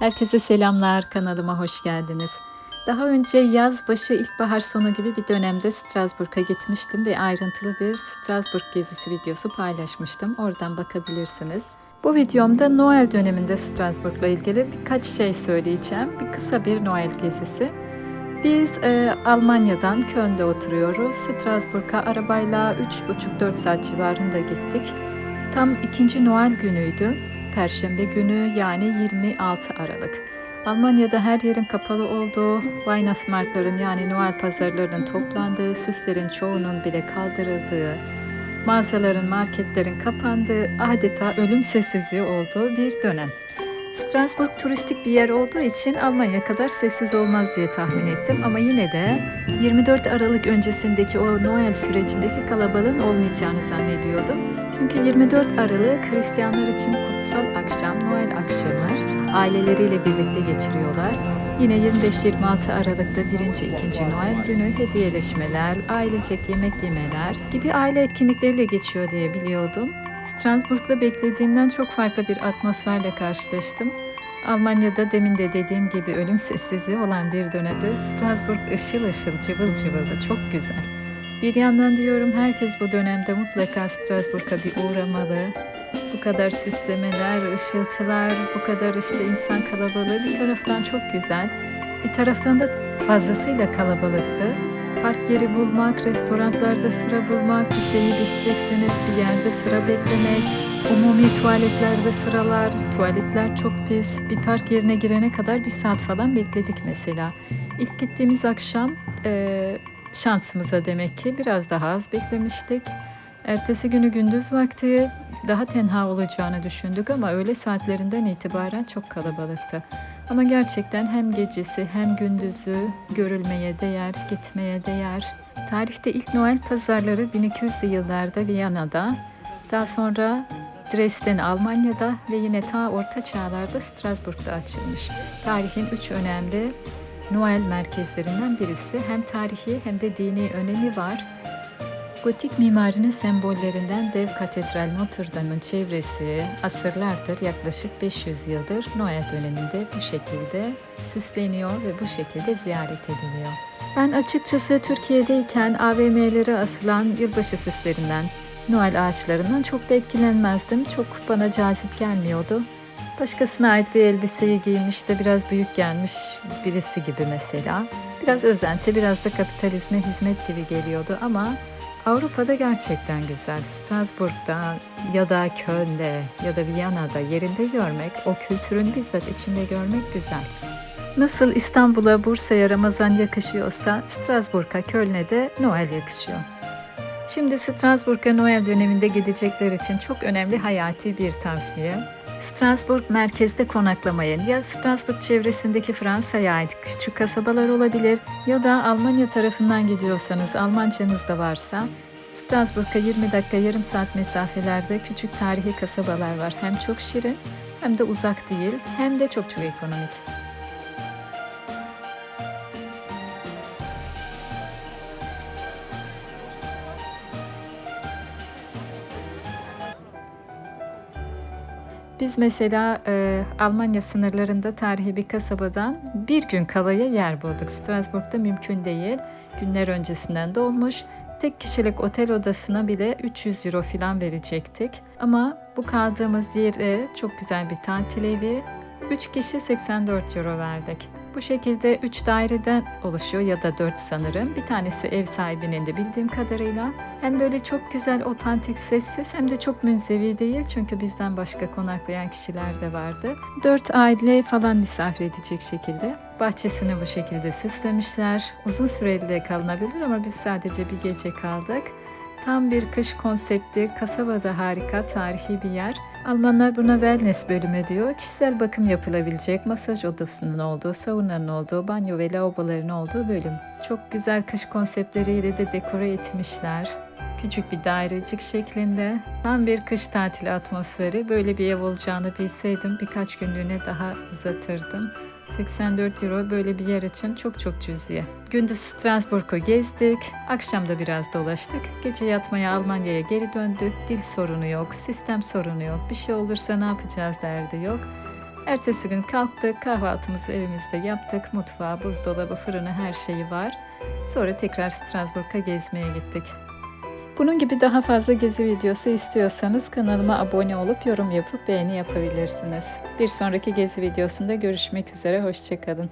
Herkese selamlar, kanalıma hoş geldiniz. Daha önce yaz başı ilkbahar sonu gibi bir dönemde Strasbourg'a gitmiştim ve ayrıntılı bir Strasbourg gezisi videosu paylaşmıştım. Oradan bakabilirsiniz. Bu videomda Noel döneminde Strasbourg'la ilgili birkaç şey söyleyeceğim. Bir kısa bir Noel gezisi. Biz e, Almanya'dan Köln'de oturuyoruz. Strasbourg'a arabayla 3,5-4 saat civarında gittik. Tam ikinci Noel günüydü. Perşembe günü yani 26 Aralık. Almanya'da her yerin kapalı olduğu, Weihnachtsmarktların yani Noel pazarlarının toplandığı, süslerin çoğunun bile kaldırıldığı, mağazaların, marketlerin kapandığı, adeta ölüm sessizliği olduğu bir dönem. Strasbourg turistik bir yer olduğu için Almanya kadar sessiz olmaz diye tahmin ettim ama yine de 24 Aralık öncesindeki o Noel sürecindeki kalabalığın olmayacağını zannediyordum. Çünkü 24 Aralık Hristiyanlar için kutsal akşam, Noel akşamı aileleriyle birlikte geçiriyorlar. Yine 25-26 Aralık'ta birinci, ikinci Noel günü hediyeleşmeler, ailecek yemek yemeler gibi aile etkinlikleriyle geçiyor diye biliyordum. Strasbourg'da beklediğimden çok farklı bir atmosferle karşılaştım. Almanya'da demin de dediğim gibi ölüm sessizliği olan bir dönemde Strasbourg ışıl ışıl, cıvıl cıvıldı, çok güzel. Bir yandan diyorum herkes bu dönemde mutlaka Strasbourg'a bir uğramalı. Bu kadar süslemeler, ışıltılar, bu kadar işte insan kalabalığı bir taraftan çok güzel. Bir taraftan da fazlasıyla kalabalıktı. Park yeri bulmak, restoranlarda sıra bulmak, bir şeyi içecekseniz bir yerde sıra beklemek, umumi tuvaletlerde sıralar, tuvaletler çok pis. Bir park yerine girene kadar bir saat falan bekledik mesela. İlk gittiğimiz akşam e, şansımıza demek ki biraz daha az beklemiştik. Ertesi günü gündüz vakti daha tenha olacağını düşündük ama öğle saatlerinden itibaren çok kalabalıktı. Ama gerçekten hem gecesi hem gündüzü görülmeye değer, gitmeye değer. Tarihte ilk Noel pazarları 1200'lü yıllarda Viyana'da, daha sonra Dresden Almanya'da ve yine ta orta çağlarda Strasbourg'da açılmış. Tarihin üç önemli Noel merkezlerinden birisi. Hem tarihi hem de dini önemi var. Gotik mimarinin sembollerinden dev katedral Notre Dame'ın çevresi asırlardır yaklaşık 500 yıldır Noel döneminde bu şekilde süsleniyor ve bu şekilde ziyaret ediliyor. Ben açıkçası Türkiye'deyken AVM'lere asılan yılbaşı süslerinden, Noel ağaçlarından çok da etkilenmezdim. Çok bana cazip gelmiyordu. Başkasına ait bir elbiseyi giymiş de biraz büyük gelmiş birisi gibi mesela. Biraz özenti, biraz da kapitalizme hizmet gibi geliyordu ama Avrupa'da gerçekten güzel. Strasbourg'da ya da Köln'de ya da Viyana'da yerinde görmek, o kültürün bizzat içinde görmek güzel. Nasıl İstanbul'a, Bursa'ya Ramazan yakışıyorsa Strasbourg'a, Köln'e de Noel yakışıyor. Şimdi Strasbourg'a Noel döneminde gidecekler için çok önemli hayati bir tavsiye. Strasbourg merkezde konaklamayın ya Strasbourg çevresindeki Fransa'ya ait küçük kasabalar olabilir ya da Almanya tarafından gidiyorsanız Almancanız da varsa Strasbourg'a 20 dakika yarım saat mesafelerde küçük tarihi kasabalar var. Hem çok şirin hem de uzak değil hem de çok çok ekonomik. Biz mesela e, Almanya sınırlarında tarihi bir kasabadan bir gün kalaya yer bulduk. Strasbourg'da mümkün değil. Günler öncesinden dolmuş. Tek kişilik otel odasına bile 300 euro falan verecektik. Ama bu kaldığımız yere çok güzel bir tatil evi. 3 kişi 84 euro verdik. Bu şekilde 3 daireden oluşuyor ya da 4 sanırım. Bir tanesi ev sahibinin de bildiğim kadarıyla. Hem böyle çok güzel, otantik, sessiz hem de çok münzevi değil. Çünkü bizden başka konaklayan kişiler de vardı. 4 aile falan misafir edecek şekilde. Bahçesini bu şekilde süslemişler. Uzun süreli de kalınabilir ama biz sadece bir gece kaldık. Tam bir kış konsepti, kasabada harika, tarihi bir yer. Almanlar buna wellness bölümü diyor. Kişisel bakım yapılabilecek, masaj odasının olduğu, saunanın olduğu, banyo ve lavaboların olduğu bölüm. Çok güzel kış konseptleriyle de dekore etmişler. Küçük bir dairecik şeklinde. Tam bir kış tatili atmosferi. Böyle bir ev olacağını bilseydim birkaç günlüğüne daha uzatırdım. 84 euro böyle bir yer için çok çok cüziye. Gündüz Strasbourg'u gezdik, akşam da biraz dolaştık. Gece yatmaya Almanya'ya geri döndük. Dil sorunu yok, sistem sorunu yok. Bir şey olursa ne yapacağız derdi yok. Ertesi gün kalktık, kahvaltımızı evimizde yaptık. Mutfağı, buzdolabı, fırını her şeyi var. Sonra tekrar Strasbourg'a gezmeye gittik. Bunun gibi daha fazla gezi videosu istiyorsanız kanalıma abone olup yorum yapıp beğeni yapabilirsiniz. Bir sonraki gezi videosunda görüşmek üzere, hoşçakalın.